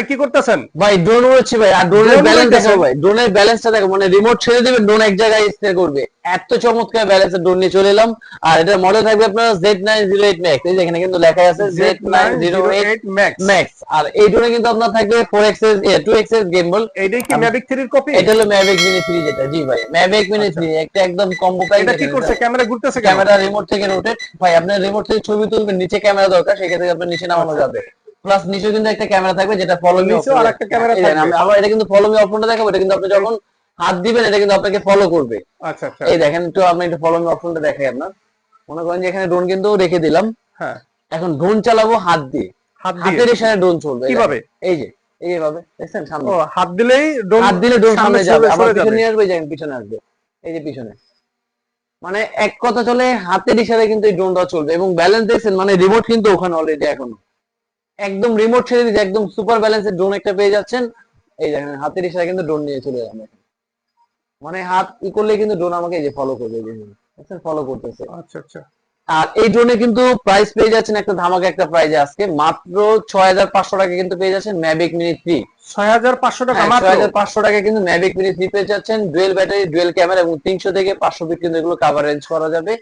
ভাই কি করতেছেন? ভাই ড্রোন উড়ছে ভাই আর ড্রোনের ব্যালেন্স দেখো ভাই ড্রোনের ব্যালেন্সটা দেখো মানে রিমোট ছেড়ে দিবে ড্রোন এক জায়গায় স্টে করবে। এত চমৎকার ব্যালেন্স ড্রোন নিয়ে চলে এলাম। আর এটার মডেল থাকবে আপনার Z nine zero eight max এই যে এখানে কিন্তু লেখা আছে Z nine zero eight max max আর এই ড্রোনে কিন্তু আপনার থাকবে four axis two axis gimbal এইটাই কি ম্যাভিক 3 এর কপি এটা হলো ম্যাভিক মিনি থ্রি যেটা জি ভাই ম্যাভিক মিনি থ্রি একটা একদম কম্বো প্রাইস এটা কি করছে? ক্যামেরা ঘুরতেছে ক্যামেরা রিমোট থেকে রোটেট ভাই আপনার রিমোট থেকে ছবি তুলবেন নিচে ক্যামেরা দরকার সেক্ষেত্রে আপনার নিচে নামানো যাবে। প্লাস নিচে কিন্তু একটা ক্যামেরা থাকবে যেটা ফলো মি নিচেও আরেকটা camera থাকবে। আবার এটা কিন্তু ফলো মি অপশনটা দেখাবো এটা কিন্তু আপনি যখন হাত দিবেন এটা কিন্তু আপনাকে ফলো করবে। আচ্ছা আচ্ছা। এই দেখেন একটু আপনি একটু ফলো মি অপশনটা দেখাই আপনার। মনে করেন যে এখানে ড্রোন কিন্তু রেখে দিলাম। হ্যাঁ। এখন ড্রোন চালাবো হাত দিয়ে। হাত দিয়ে। হাতের ইশারায় ড্রোন চলবে। এই কীভাবে? এই যে এইভাবে দেখছেন? সামনে। ও হাত দিলেই ড্রোন হাত দিলে ড্রোন সামনে যাবে। আবার পিছনে নিয়ে আসবে যাবেন পিছনে আসবে। এই যে পিছনে। মানে এক কথা চলে হাতের ইশারায় কিন্তু এই ড্রোনটা চলবে। এবং ব্যালেন্স দেখছেন মানে রিমোট কিন্তু ওখানে অলরেডি এখনও। একদম রিমোট ছেড়ে দিয়েছে একদম সুপার ব্যালেন্সের ড্রোন একটা পেয়ে যাচ্ছেন। এই দেখেন হাতের ইশারায় কিন্তু ড্রোন নিয়ে চলে যাবে। মানে হাত ই করলে কিন্তু ড্রোন আমাকে এই যে ফলো করবে দেখছেন? ফলো করতেছে। আচ্ছা আচ্ছা। আর এই ড্রোনে কিন্তু প্রাইস পেয়ে যাচ্ছেন একটা ধামাকা একটা প্রাইজে আজকে। মাত্র ছয় হাজার পাঁচশো টাকা কিন্তু পেয়ে যাচ্ছেন ম্যাভিক মিনি থ্রি 6500 টাকা হ্যাঁ, মাত্র? 6500 টাকা কিন্তু ম্যাভিক মিনি থ্রি পেয়ে যাচ্ছেন। ডুয়েল ব্যাটারি ডুয়েল ক্যামেরা এবং তিনশো থেকে পাঁচশো ফিট কিন্তু এগুলো কাভার রেঞ্জ করা যাবে।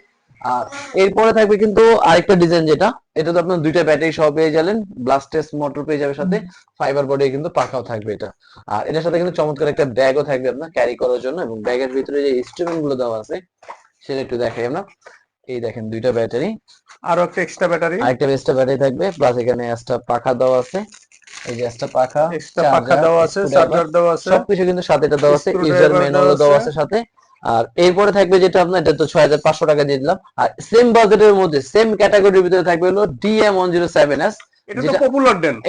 আর এরপরে থাকবে কিন্তু আরেকটা ডিজাইন যেটা এটা তো আপনার দুইটা ব্যাটারি সহ পেয়ে যাবেন ব্লাস্টেস মোটর পেয়ে যাবে সাথে ফাইবার বডি কিন্তু পাকাও থাকবে এটা। আর এটার সাথে কিন্তু চমৎকার একটা ব্যাগও থাকবে আপনার ক্যারি করার জন্য এবং ব্যাগের ভিতরে যে ইনস্ট্রুমেন্টগুলো দেওয়া আছে সেটা একটু দেখাই আমরা। এই দেখেন দুইটা ব্যাটারি আরও একটা এক্সট্রা ব্যাটারি আরেকটা এক্সট্রা ব্যাটারি থাকবে প্লাস এখানে একটা পাখা দেওয়া আছে। এই যে একটা পাখা এক্সট্রা পাখা দেওয়া আছে চার্জার দেওয়া আছে। সবকিছু কিন্তু সাথে এটা দেওয়া আছে ইউজার ম্যানুয়ালও দেওয়া। আছে। সাথে। আর এরপরে থাকবে যেটা আপনার এটা তো ছয় হাজার পাঁচশো টাকা দিয়ে দিলাম। আর সেম বাজেটের মধ্যে সেম ক্যাটাগরির ভিতরে থাকবে হলো DM one zero seven S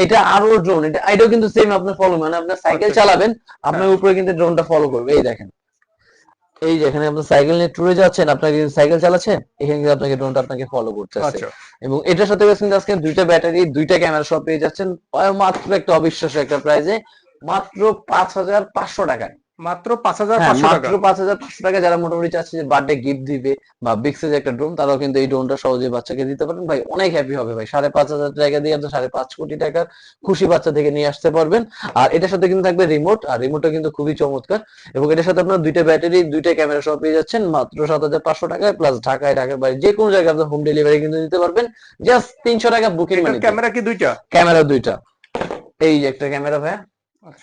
এটা আরও ড্রোন এটা এটাও কিন্তু সেম আপনার ফলো মানে আপনার সাইকেল আচ্ছা। চালাবেন আপনার উপরে কিন্তু ড্রোনটা ফলো করবে এই দেখেন। এই যে এখানে আপনার সাইকেল নিয়ে ট্যুরে যাচ্ছেন আপনাকে সাইকেল চালাচ্ছেন এখানে কিন্তু আপনাকে ড্রোনটা আপনাকে ফলো করতেছে। আচ্ছা। এবং এটার সাথে কিন্তু আজকে দুইটা ব্যাটারি দুইটা ক্যামেরা সব পেয়ে যাচ্ছেন। মাত্র একটা অবিশ্বাস্য একটা প্রাইজে মাত্র পাঁচ হাজার পাঁচশো টাকায়। মাত্র 5500 হ্যাঁ, টাকা মাত্র পাঁচ হাজার পাঁচশো টাকা যারা মোটামুটি চাচ্ছে যে বার্থডে গিফট দিবে বা বিক্সের একটা ড্রোন তারাও কিন্তু এই ড্রোনটা সহজে বাচ্চাকে দিতে পারেন ভাই অনেক হ্যাপি হবে ভাই। সাড়ে পাঁচ হাজার টাকা দিয়ে আপনি সাড়ে পাঁচ কোটি টাকার খুশি বাচ্চা থেকে নিয়ে আসতে পারবেন। আর এটার সাথে কিন্তু থাকবে রিমোট আর রিমোটটা কিন্তু খুবই চমৎকার। এবং এটার সাথে আপনার দুইটা ব্যাটারি দুইটা ক্যামেরা সব পেয়ে যাচ্ছেন। মাত্র সাত হাজার পাঁচশো টাকায় প্লাস ঢাকায় ঢাকার বাইরে যে কোনো জায়গায় আপনার হোম ডেলিভারি কিন্তু দিতে পারবেন। জাস্ট তিনশো টাকা বুকিং ক্যামেরা কি দুইটা? ক্যামেরা দুইটা। এই যে একটা ক্যামেরা ভাই আচ্ছা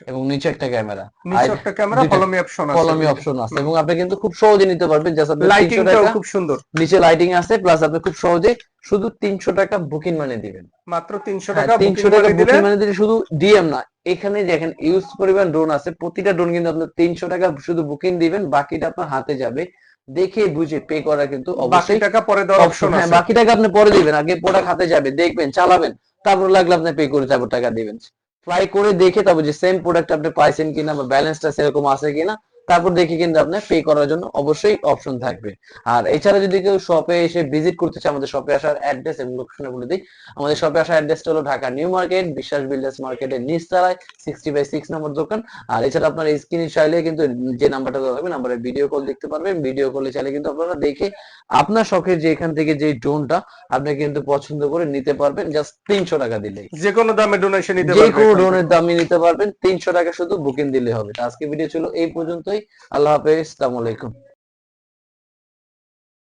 এবং নিচে একটা ক্যামেরা। নিচে একটা ক্যামেরা দুইটা। ফলো মি অপশন আছে। কলমি অপশন আছে। এবং আপনি কিন্তু খুব সহজে নিতে পারবেন। জাস্ট আপনি লাইটিংটাও খুব সুন্দর। নিচে লাইটিং আছে প্লাস আপনি খুব সহজে শুধু তিনশো টাকা বুকিং মানে দিবেন। মাত্র 300 হ্যাঁ, টাকা তিনশো বুকিং টাকা করে দিলে বুকিং মানে দিলে শুধু ডিএম না। এখানে দেখেন ইউজ পরিমাণ ড্রোন আছে। প্রতিটা ড্রোন কিন্তু আপনার তিনশো টাকা শুধু বুকিং দিবেন। বাকিটা আপনার হাতে যাবে। দেখে বুঝে পে করা কিন্তু বাকি অবশ্যই টাকা পরে দেওয়ার অপশন অপশন হ্যাঁ আছে। বাকি টাকা আপনি পরে দিবেন। আগে প্রোডাক্ট হাতে যাবে দেখবেন চালাবেন। তারপর লাগলে আপনি পে করে তারপর টাকা দিবেন। ফ্লাই করে দেখে তারপর যে সেম প্রোডাক্ট আপনি পাইছেন কিনা বা ব্যালেন্সটা সেরকম আছে কিনা তারপর দেখে কিন্তু আপনার পে করার জন্য অবশ্যই অপশন থাকবে। আর এছাড়া যদি কেউ শপে এসে ভিজিট করতে চায় আমাদের শপে আসার অ্যাড্রেস এবং লোকেশনে বলে দিই আমাদের শপে আসার অ্যাড্রেসটা হলো Dhaka new market Biswas builders মার্কেটের নিচতলায় সিক্সটি বাই সিক্স নম্বর দোকান। আর এছাড়া আপনার স্ক্রিনে চাইলে কিন্তু যে নাম্বারটা দেওয়া হবে নাম্বারে ভিডিও কল দেখতে পারবেন। ভিডিও কলে চাইলে কিন্তু আপনারা দেখে আপনার শখের যে এখান থেকে যে ড্রোনটা আপনি কিন্তু পছন্দ করে নিতে পারবেন। জাস্ট তিনশো টাকা দিলেই। যে কোনো দামে ডোনেশন নিতে পারবেন। যে কোনো ড্রোনের দামই নিতে পারবেন। তিনশো টাকা শুধু বুকিং দিলে হবে। আজকে ভিডিও ছিল এই পর্যন্তই। আল্লাহ হাফেজ আলাইকুম।